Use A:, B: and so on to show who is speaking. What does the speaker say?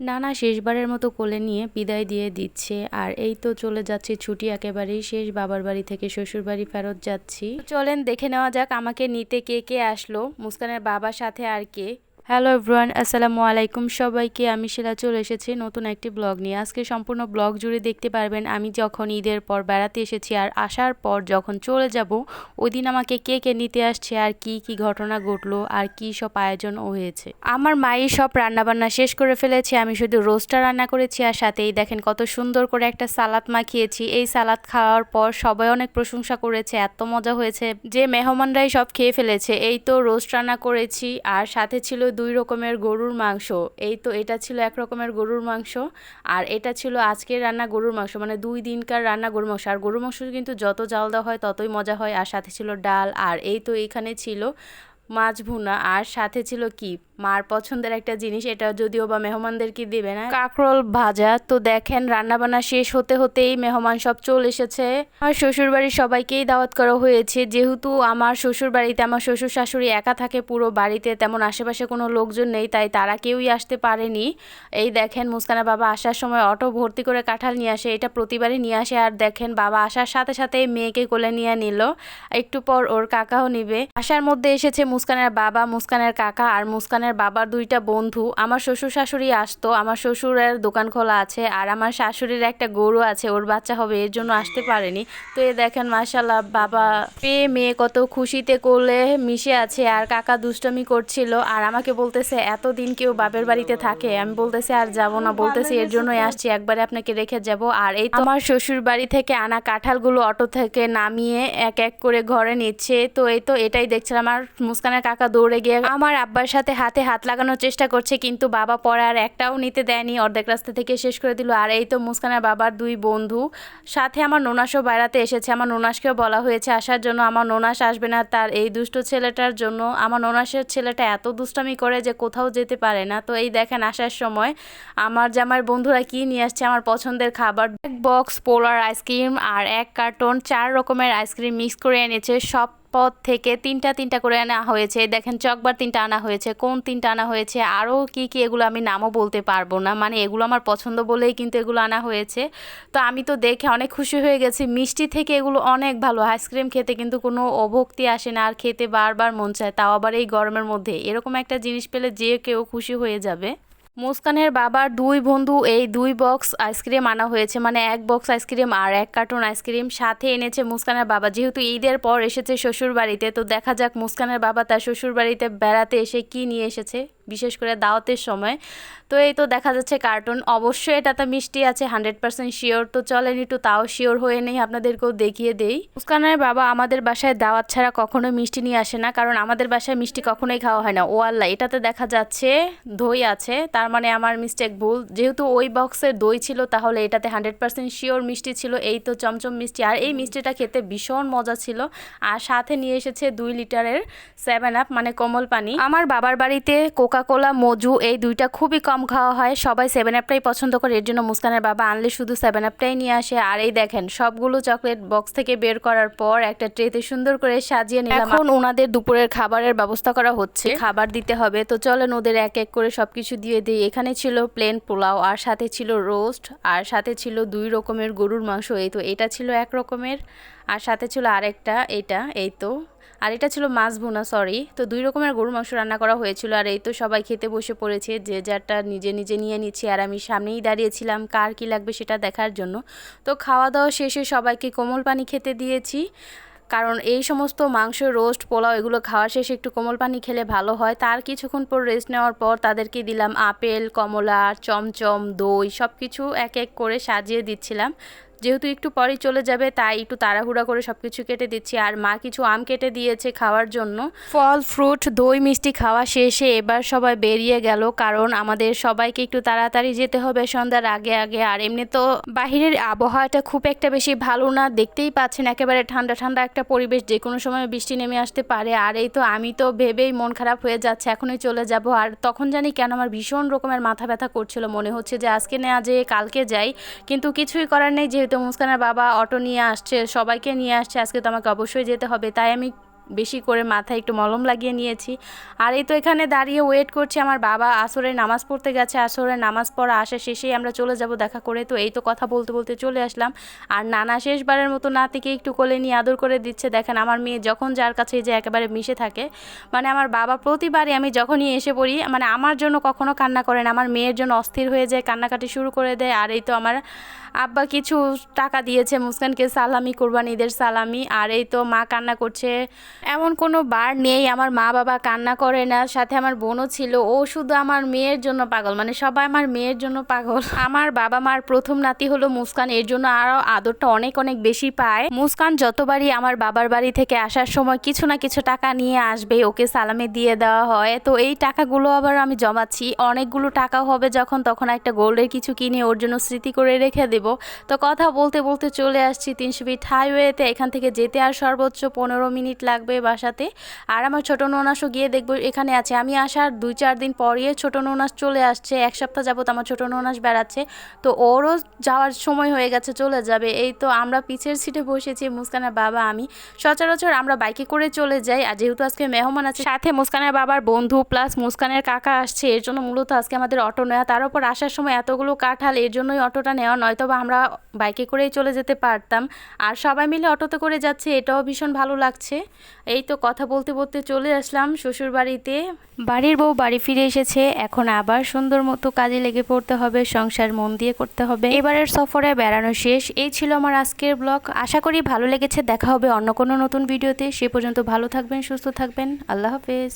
A: নানা শেষবারের মতো কোলে নিয়ে বিদায় দিয়ে দিচ্ছে। আর এই তো চলে যাচ্ছে ছুটি একেবারেই শেষ, বাবার বাড়ি থেকে শ্বশুর বাড়ি ফেরত যাচ্ছি। চলেন দেখে নেওয়া যাক আমাকে নিতে কে কে আসলো। মুস্কানের বাবার সাথে আর কে? হ্যালো এভরিওয়ান আসসালামু আলাইকুম সবাইকে, আমি শিলা চলে এসেছি নতুন একটি ব্লগ নিয়ে। আজকে সম্পূর্ণ ব্লগ জুড়ে দেখতে পারবেন, আমি যখন ঈদের পর বেড়াতে এসেছি আর আসার পর যখন চলে যাব ওই দিন আমাকে কে কে নিতে আসছে, আর কি কি ঘটনা ঘটলো, আর কি সব আয়োজন হয়েছে। আমার মাই সব রান্নাবান্না শেষ করে ফেলেছে, আমি শুধু রোস্টটা রান্না করেছি, আর সাথেই দেখেন কত সুন্দর করে একটা সালাদ মাখিয়েছি। এই সালাদ খাওয়ার পর সবাই অনেক প্রশংসা করেছে, এত মজা হয়েছে। যে মেহমানরাই সব খেয়ে ফেলেছে, এই তো রোস্ট রান্না করেছি, আর সাথে ছিল দুই রকমের গরুর মাংস। এই তো এটা ছিল এক রকমের গরুর মাংস আর এটা ছিল আজকের রান্না গরুর মাংস। মানে দুই দিনকার রান্না গরুর মাংস। আর গরুর মাংস কিন্তু যত জাল দেওয়া হয় ততই মজা হয়। আর সাথে ছিল ডাল। আর এই তো এখানে ছিল মাছ ভুনা। আর সাথে ছিল কি? মার পছন্দের একটা জিনিস, এটা যদিও বা মেহমানদেরকে দিবে না? কাঁকরোল ভাজা, তো দেখেন রান্না বান্না শেষ হতে হতেই মেহমান সব চলে এসেছে। আমার শ্বশুর বাড়ির সবাইকেই দাওয়াত করা হয়েছে। যেহেতু আমার শ্বশুর বাড়িতে আমার শ্বশুর শাশুড়ি একা থাকে পুরো বাড়িতে, তেমন আশেপাশে কোনো লোকজন নেই, তাই তারা কেউই আসতে পারেনি। এই দেখেন মুস্কানা বাবা আসার সময় অটো ভর্তি করে কাঁঠাল নিয়ে আসে, এটা প্রতিবারই নিয়ে আসে। আর দেখেন বাবা আসার সাথে সাথে মেয়েকে কোলে নিয়ে নিল। একটু পর ওর কাকাও নিবে। আসার মধ্যে এসেছে মুস্কানের বাবা, মুস্কানের কাকা আর মুস্কানের বাবার দুইটা বন্ধু আমার শ্বশুর শাশুড়ি আসতো আমার শ্বশুরের দোকান খোলা আছে আর আমার শাশুড়ির একটা গরু আছে ওর বাচ্চা হবে এর জন্য আসতে পারেনি। তো এ দেখেন মাশাল্লাহ বাবা পেয়ে মেয়ে কত খুশিতে করলে মিশে আছে আর কাকা দুষ্টমি করছিল আর আমাকে বলতেছে এতদিন কেউ বাপের বাড়িতে থাকে। আমি বলতেছি আর যাব না। বলতেছি এর জন্যই আসছি একবারে আপনাকে রেখে যাব। আর এই তো আমার শ্বশুর বাড়ি থেকে আনা কাঁঠালগুলো অটো থেকে নামিয়ে এক এক করে ঘরে নিচ্ছে। তো এই তো এটাই দেখছিলাম। আর মুস্কানের কাকা দৌড়ে গিয়ে আমার আব্বার সাথে হাতে হাত লাগানোর চেষ্টা করছে, কিন্তু বাবা পরে আর একটাও নিতে দেয়নি। অর্ধেক রাস্তা থেকে শেষ করে দিল। আর এই তো মুস্কানের বাবার দুই বন্ধু। সাথে আমার নোনাসও বেড়াতে এসেছে। আমার নোনাসকেও বলা হয়েছে, আসার জন্য আমার নোনাস আসবে না। তার এই দুষ্ট ছেলেটার জন্য আমার নোনাসের ছেলেটা এত দুষ্টামি করে যে কোথাও যেতে পারে না। তো এই দেখেন আসার সময় আমার জামার বন্ধুরা কি নিয়ে আসছে, আমার পছন্দের খাবার। এক বক্স পোলার আইসক্রিম আর এক কার্টন চার রকমের আইসক্রিম মিক্স করে এনেছে। সব পদ থেকে তিনটা তিনটা করে আনা হয়েছে। দেখেন, চকবার তিনটা আনা হয়েছে। কোন তিনটা আনা হয়েছে? আরও কি কি এগুলো আমি নামও বলতে পারব না। মানে এগুলো আমার পছন্দ বলেই কিন্তু এগুলো আনা হয়েছে। তো আমি তো দেখে অনেক খুশি হয়ে গেছি। মিষ্টি থেকে এগুলো অনেক ভালো। আইসক্রিম খেতে কিন্তু কোনো অভক্তি আসে না। আর খেতে বারবার মন চায়। তাও আবার এই গরমের মধ্যে। এরকম একটা জিনিস পেলে যে কেউ খুশি হয়ে যাবে। মুস্কানের বাবার দুই বন্ধু, এই দুই বক্স আইসক্রিম আনা হয়েছে। মানে এক বক্স আইসক্রিম আর এক কার্টুন আইসক্রিম সাথে এনেছে মুস্কানের বাবা। যেহেতু ঈদের পর এসেছে শ্বশুর বাড়িতে তো দেখা যাক মুস্কানের বাবা তার শ্বশুর বাড়িতে বেড়াতে এসে কি নিয়ে এসেছে। বিশেষ করে দাওয়াতের সময়। তো এই তো দেখা যাচ্ছে কার্টুন অবশ্যই এটাতে মিষ্টি আছে হান্ড্রেড পার্সেন্ট শিওর তো চলেন একটু, তাও শিওর হয়ে নেই, আপনাদেরকেও দেখিয়ে দেই। মুস্কানের বাবা আমাদের বাসায় দাওয়াত ছাড়া কখনোই মিষ্টি নিয়ে আসে না, কারণ আমাদের বাসায় মিষ্টি কখনোই খাওয়া হয় না। ও আল্লাহ, এটাতে দেখা যাচ্ছে দই আছে, তার মানে আমার মিস্টেক ভুল। যেহেতু ওই বক্সের দই ছিল, তাহলে এটাতে হান্ড্রেড পার্সেন্ট শিওর মিষ্টি ছিল, এই তো চমচম মিষ্টি। আর এই মিষ্টিটা খেতে ভীষণ মজা ছিল, আর সাথে নিয়ে এসেছে দুই লিটারের সেভেন আপ মানে কোমল পানি। আমার বাবার বাড়িতে কোকা কোলা মজু এই দুইটা খুবই কম খাওয়া হয়। সবাই সেভেন আপটাই পছন্দ করে। এর জন্য মুস্কানের বাবা আনলে শুধু সেভেন আপটাই নিয়ে আসে। আর এই দেখেন সবগুলো চকলেট বক্স থেকে বের করার পর একটা ট্রেতে সুন্দর করে সাজিয়ে নিলাম। এখন ওনাদের দুপুরের খাবারের ব্যবস্থা করা হচ্ছে। খাবার দিতে হবে। তো চলেন ওদের এক এক করে সবকিছু দিয়ে দিই। এখানে ছিল প্লেন পোলাও আর সাথে ছিল রোস্ট আর সাথে ছিল দুই রকমের গরুর মাংস। এই তো এটা ছিল এক রকমের। আর সাথে ছিল আরেকটা এটা এই তো। আর এটা ছিল মাছ ভুনা সরি তো দুই রকমের গরু মাংস রান্না করা হয়েছিল আর এই তো সবাই খেতে বসে পড়েছে। যে যারটা নিজে নিজে নিয়ে নিচ্ছে আর আমি সামনেই দাঁড়িয়েছিলাম, কার কি লাগবে সেটা দেখার জন্য। তো খাওয়া দাওয়া শেষে সবাইকে কোমল পানি খেতে দিয়েছি। কারণ এই সমস্ত মাংস, রোস্ট, পোলাও এগুলো খাওয়া শেষে একটু কোমল পানি খেলে ভালো হয়। তার কিছুক্ষণ পর রেস্ট নেওয়ার পর তাদেরকে দিলাম আপেল, কমলা, চমচম, দই সব কিছু এক এক করে সাজিয়ে দিচ্ছিলাম। যেহেতু একটু পরেই চলে যাবে, তাই একটু তাড়াহুড়া করে সব কিছু কেটে দিচ্ছি। আর মা কিছু আম কেটে দিয়েছে খাওয়ার জন্য। ফল, ফ্রুট, দই, মিষ্টি খাওয়া শেষে এবার সবাই বেরিয়ে গেল, কারণ আমাদের সবাইকে একটু তাড়াতাড়ি যেতে হবে সন্ধ্যার আগে আগে। আর এমনি তো বাহিরের আবহাওয়াটা খুব একটা বেশি ভালো না, দেখতেই পাচ্ছেন একেবারে ঠান্ডা ঠান্ডা একটা পরিবেশ, যে কোনো সময় বৃষ্টি নেমে আসতে পারে। আর এই তো আমি তো ভেবেই মন খারাপ হয়ে যাচ্ছে, এখনই চলে যাব। আর তখন জানি কেন আমার ভীষণ রকমের মাথা ব্যথা করছিল, মনে হচ্ছে যে আজকে নেওয়া যে কালকে যাই, কিন্তু কিছুই করার নেই, যেহেতু তো মুস্কানের বাবা অটো নিয়ে আসছে, সবাইকে নিয়ে আসছে, আজকে তো আমাকে অবশ্যই যেতে হবে। তাই আমি বেশি করে মাথায় একটু মলম লাগিয়ে নিয়েছি। আর এই তো এখানে দাঁড়িয়ে ওয়েট করছি আমার বাবা। আসরের নামাজ পড়তে গেছে। আসরের নামাজ পড়া আসা শেষেই আমরা চলে যাব দেখা করে। তো এই তো কথা বলতে বলতে চলে আসলাম। আর নানা শেষবারের মতো নাতিকে একটু কোলে নিয়ে আদর করে দিচ্ছে। দেখেন আমার মেয়ে যখন যার কাছে যে একেবারে মিশে থাকে মানে আমার বাবা প্রতিবারই আমি যখনই এসে পড়ি মানে আমার জন্য কখনো কান্না করে না। আমার মেয়ের জন্য অস্থির হয়ে যায়, কান্নাকাটি শুরু করে দেয়। আর এই তো আমার আব্বা কিছু টাকা দিয়েছে, মুসকানকে সালামি কোরবানি ঈদের সালামি। আর এই তো মা কান্না করছে। এমন কোনো বার নেই, আমার মা বাবা কান্না করে না, সাথে আমার বোনও ছিল, ও শুধু আমার মেয়ের জন্য পাগল মানে সবাই আমার মেয়ের জন্য পাগল। আমার বাবা মার প্রথম নাতি হলো মুস্কান, এর জন্য আরও আদরটা অনেক অনেক বেশি পায়। মুস্কান যতবারই আমার বাবার বাড়ি থেকে আসার সময় কিছু না কিছু টাকা নিয়ে আসবে ওকে সালামে দিয়ে দেওয়া হয়, তো এই টাকাগুলো আবার আমি জমাচ্ছি। অনেকগুলো টাকা হবে যখন, তখন একটা গোল্ডের কিছু কিনে ওর জন্য স্মৃতি করে রেখে দেব। তো কথা বলতে বলতে চলে আসছি তিনশো ফিট হাইওয়েতে এখান থেকে যেতে আর সর্বোচ্চ পনেরো মিনিট লাগবে। বাসাতে। আর আমার ছোট ননাসও গিয়ে দেখব এখানে আছে। আমি আসার দুই চার দিন পরে ছোট ননাস চলে আসছে। এক সপ্তাহ যাবত আমার ছোট ননাস বেড়াচ্ছে। তো ওরও যাওয়ার সময় হয়ে গেছে, চলে যাবে। এই তো আমরা পিছের সিটে বসেছি, মুস্কানের বাবা, আমি। সচরাচর আমরা বাইকে করে চলে যাই। আর যেহেতু আজকে মেহমান আছে, সাথে মুস্কানের বাবার বন্ধু প্লাস মুস্কানের কাকা আসছে। এর জন্য মূলত আজকে আমাদের অটো নেওয়া। তার উপর আসার সময় এতগুলো কাঁঠাল, এর জন্যই অটোটা নেওয়া। নয়তো বা আমরা বাইকে করেই চলে যেতে পারতাম। আর সবাই মিলে অটোতে করে যাচ্ছে। এটাও ভীষণ ভালো লাগছে। এই তো কথা বলতে বলতে চলে আসলাম শ্বশুর বাড়িতে বাড়ির বউ বাড়ি ফিরে এসেছে, এখন আবার সুন্দর মতো কাজে লেগে পড়তে হবে, সংসার মন দিয়ে করতে হবে। এবারের সফরে বেড়ানো শেষ, এই ছিল আমার আজকের ব্লগ। আশা করি ভালো লেগেছে, দেখা হবে অন্য কোনো নতুন ভিডিওতে। সে পর্যন্ত ভালো থাকবেন, সুস্থ থাকবেন। আল্লাহ হাফেজ।